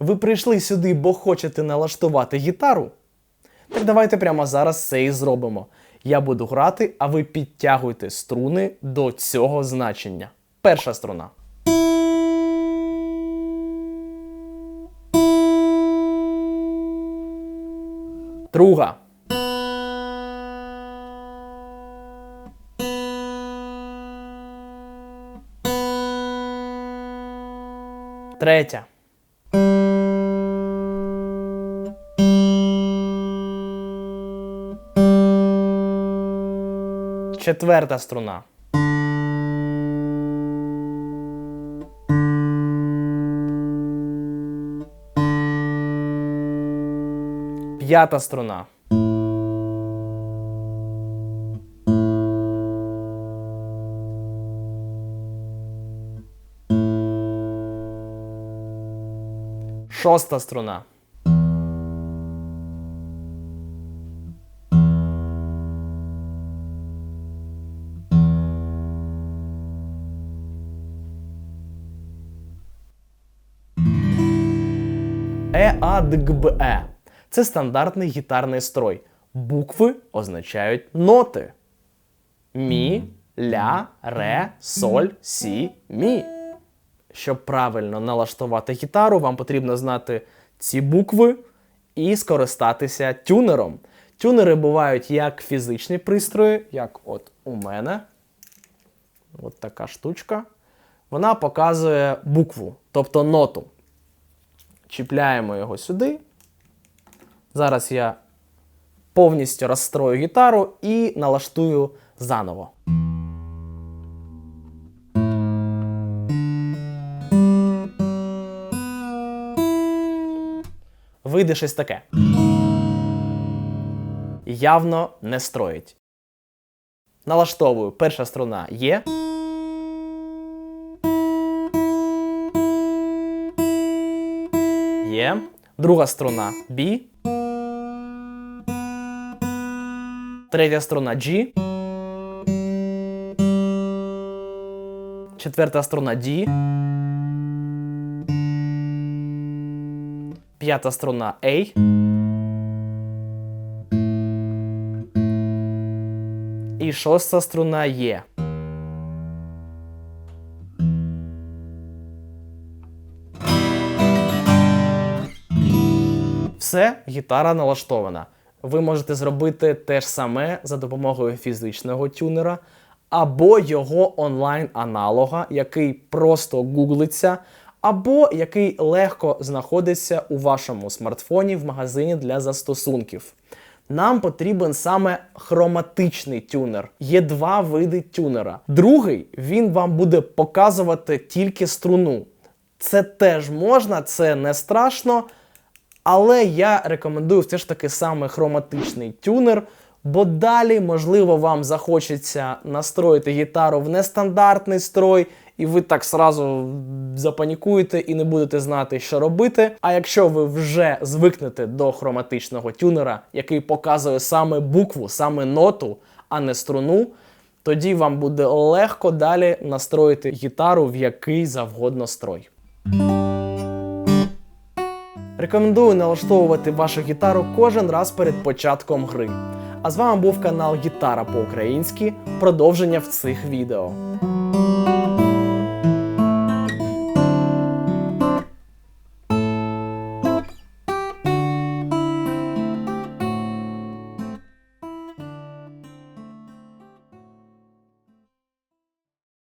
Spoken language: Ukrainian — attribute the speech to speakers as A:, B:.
A: Ви прийшли сюди, бо хочете налаштувати гітару? Так давайте прямо зараз це і зробимо. Я буду грати, а ви підтягуйте струни до цього значення. Перша струна. Друга. Третя. Четверта струна. П'ята струна. Шоста струна. Е, А, Д, Г, Б, Е. Це стандартний гітарний строй. Букви означають ноти. Мі, ля, ре, соль, сі, мі. Щоб правильно налаштувати гітару, вам потрібно знати ці букви і скористатися тюнером. Тюнери бувають як фізичні пристрої, як от у мене. От така штучка. Вона показує букву, тобто ноту. Чіпляємо його сюди. Зараз я повністю розстрою гітару і налаштую заново. Вийде щось таке. Явно не строїть. Налаштовую. Перша струна є. Є. Друга струна B. Третя струна G. Четверта струна D. П'ята струна A. І шоста струна Е. Все, гітара налаштована. Ви можете зробити те ж саме за допомогою фізичного тюнера або його онлайн-аналога, який просто гуглиться, або який легко знаходиться у вашому смартфоні в магазині для застосунків. Нам потрібен саме хроматичний тюнер. Є два види тюнера. Другий він вам буде показувати тільки струну. Це теж можна, це не страшно. Але я рекомендую все ж таки саме хроматичний тюнер, бо далі, можливо, вам захочеться настроїти гітару в нестандартний строй, і ви так сразу запанікуєте і не будете знати, що робити. А якщо ви вже звикнете до хроматичного тюнера, який показує саме букву, саме ноту, а не струну, тоді вам буде легко далі настроїти гітару в який завгодно строй. Рекомендую налаштовувати вашу гітару кожен раз перед початком гри. А з вами був канал Гітара по-українськи. Продовження в цих відео.